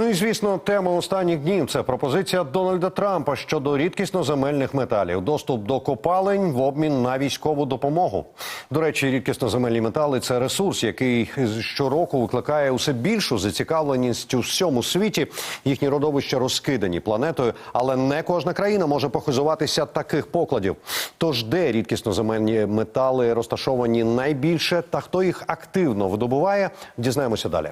Ну і звісно, тема останніх днів це пропозиція Дональда Трампа щодо рідкісноземельних металів, доступ до копалень в обмін на військову допомогу. До речі, рідкісноземельні метали це ресурс, який щороку викликає усе більшу зацікавленість у всьому світі. Їхні родовища розкидані планетою, але не кожна країна може похизуватися таких покладів. Тож де рідкісноземельні метали розташовані найбільше, та хто їх активно видобуває, дізнаємося далі.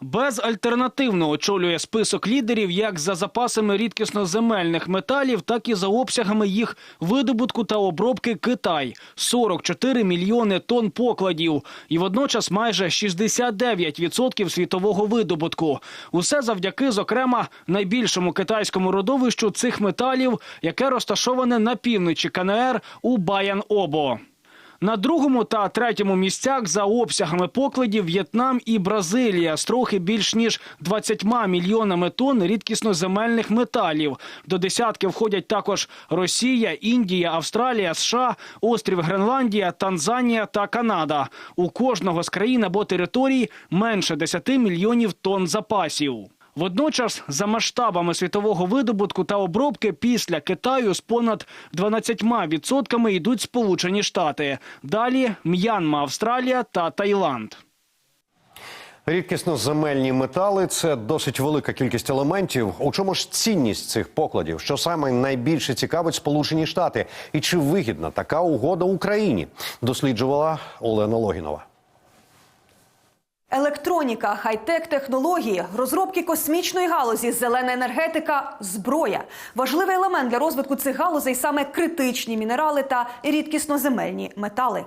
Безальтернативно очолює список лідерів як за запасами рідкісноземельних металів, так і за обсягами їх видобутку та обробки Китай 44 мільйони тонн покладів, і водночас майже 69% світового видобутку. Усе завдяки, зокрема, найбільшому китайському родовищу цих металів, яке розташоване на півночі КНР у Баян-Обо. На другому та третьому місцях за обсягами покладів В'єтнам і Бразилія з трохи більш ніж 20 мільйонами тонн рідкісноземельних металів. До десятки входять також Росія, Індія, Австралія, США, острів Гренландія, Танзанія та Канада. У кожного з країн або територій менше 10 мільйонів тонн запасів. Водночас, за масштабами світового видобутку та обробки після Китаю з понад 12% йдуть Сполучені Штати. Далі М'янма, Австралія та Таїланд. Рідкісноземельні метали це досить велика кількість елементів. У чому ж цінність цих покладів? Що саме найбільше цікавить Сполучені Штати? І чи вигідна така угода Україні? Досліджувала Олена Логінова. Електроніка, хай-тек технології, розробки космічної галузі, зелена енергетика, зброя важливий елемент для розвитку цих галузей саме критичні мінерали та рідкісноземельні метали.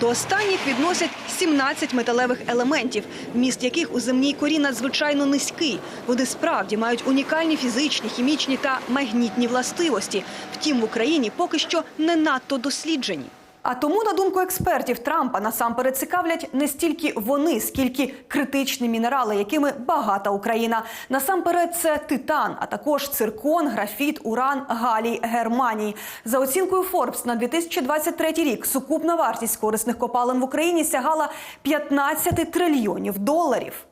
До останніх відносять 17 металевих елементів, вміст яких у земній корі надзвичайно низький. Вони справді мають унікальні фізичні, хімічні та магнітні властивості. Втім, в Україні поки що не надто досліджені. А тому, на думку експертів Трампа, насамперед цікавлять не стільки вони, скільки критичні мінерали, якими багата Україна. Насамперед, це титан, а також циркон, графіт, уран, галій, германій. За оцінкою Forbes на 2023 рік сукупна вартість корисних копалин в Україні сягала 15 трильйонів доларів.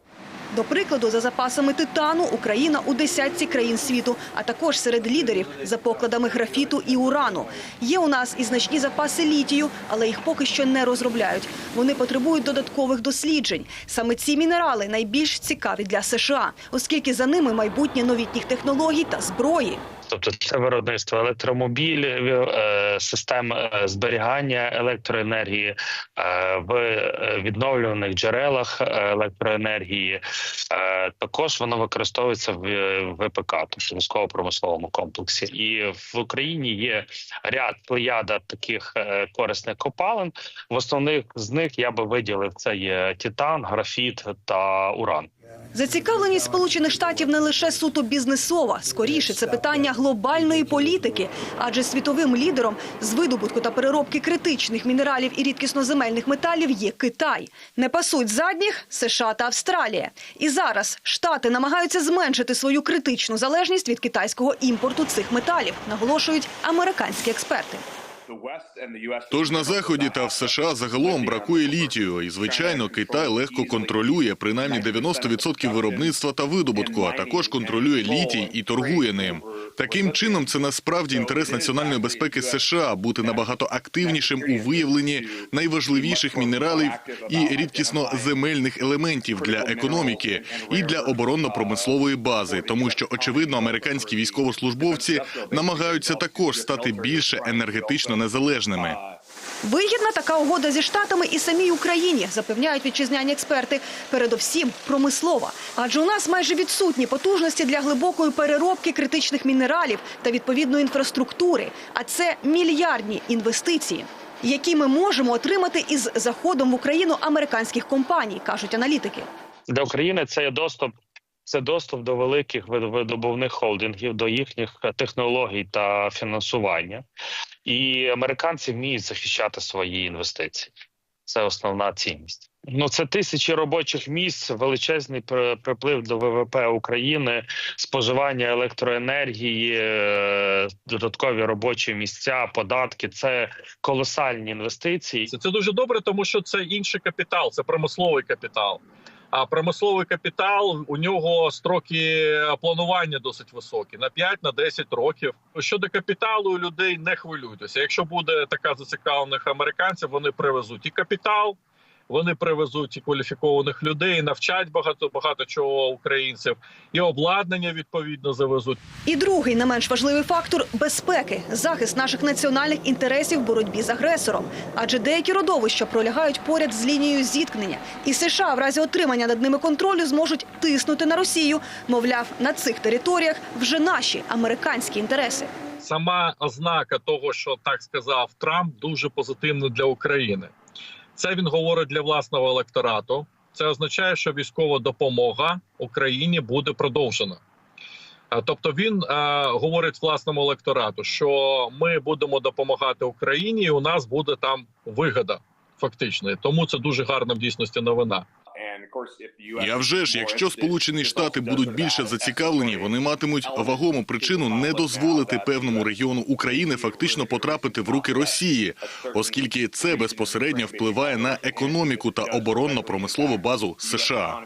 До прикладу, за запасами титану Україна у десятці країн світу, а також серед лідерів за покладами графіту і урану. Є у нас і значні запаси літію, але їх поки що не розробляють. Вони потребують додаткових досліджень. Саме ці мінерали найбільш цікаві для США, оскільки за ними майбутнє новітніх технологій та зброї. Тобто це виробництво електромобілів, е, систем е, зберігання електроенергії е, в відновлюваних джерелах електроенергії. Е, Також воно використовується в е, ВПК, тобто військово-промисловому комплексі. І в Україні є ряд плеяда таких е, корисних копалин. В основних з них я би виділив це є титан, графіт та уран. Зацікавленість Сполучених Штатів не лише суто бізнесова, скоріше це питання глобальної політики, адже світовим лідером з видобутку та переробки критичних мінералів і рідкісноземельних металів є Китай. Не пасуть задніх США та Австралія. І зараз штати намагаються зменшити свою критичну залежність від китайського імпорту цих металів, наголошують американські експерти. Тож на заході та в США загалом бракує літію, і звичайно, Китай легко контролює принаймні 90% виробництва та видобутку, а також контролює літій і торгує ним. Таким чином, це насправді інтерес національної безпеки США бути набагато активнішим у виявленні найважливіших мінералів і рідкісно земельних елементів для економіки і для оборонно-промислової бази, тому що очевидно американські військовослужбовці намагаються також стати більше енергетично незалежними. Вигідна така угода зі штатами і самій Україні, запевняють вітчизняні експерти. Передовсім промислова. Адже у нас майже відсутні потужності для глибокої переробки критичних мінералів та відповідної інфраструктури. А це мільярдні інвестиції, які ми можемо отримати із заходом в Україну американських компаній, кажуть аналітики. для України це є доступ. Це доступ до великих вид- видобувних холдингів, до їхніх технологій та фінансування, і американці вміють захищати свої інвестиції. Це основна цінність. Ну це тисячі робочих місць, величезний при- приплив до ВВП України, споживання електроенергії, е, додаткові робочі місця, податки. Це колосальні інвестиції. Це, це дуже добре, тому що це інший капітал, це промисловий капітал. А промисловий капітал у нього строки планування досить високі на 5 на 10 років. Щодо капіталу людей не хвилюйтеся. Якщо буде така зацікавлених американців, вони привезуть і капітал. Вони привезуть і кваліфікованих людей, навчать багато багато чого українців, і обладнання відповідно завезуть. І другий не менш важливий фактор безпеки захист наших національних інтересів в боротьбі з агресором. Адже деякі родовища пролягають поряд з лінією зіткнення, і США в разі отримання над ними контролю зможуть тиснути на Росію. Мовляв, на цих територіях вже наші американські інтереси. Сама ознака того, що так сказав Трамп, дуже позитивна для України. Це він говорить для власного електорату. Це означає, що військова допомога Україні буде продовжена. Е, Тобто він е, говорить власному електорату, що ми будемо допомагати Україні, і у нас буде там вигода фактично. Тому це дуже гарна в дійсності новина. Я вже ж, якщо Сполучені Штати будуть більше зацікавлені, вони матимуть вагому причину не дозволити певному регіону України фактично потрапити в руки Росії, оскільки це безпосередньо впливає на економіку та оборонно-промислову базу США.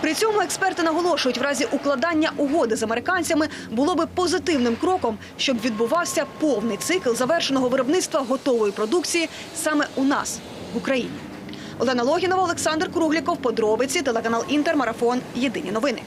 При цьому експерти наголошують, в разі укладання угоди з американцями було би позитивним кроком, щоб відбувався повний цикл завершеного виробництва готової продукції саме у нас в Україні. Олена Логінова, Олександр Кругліков, подробиці, телеканал Інтермарафон. Єдині новини.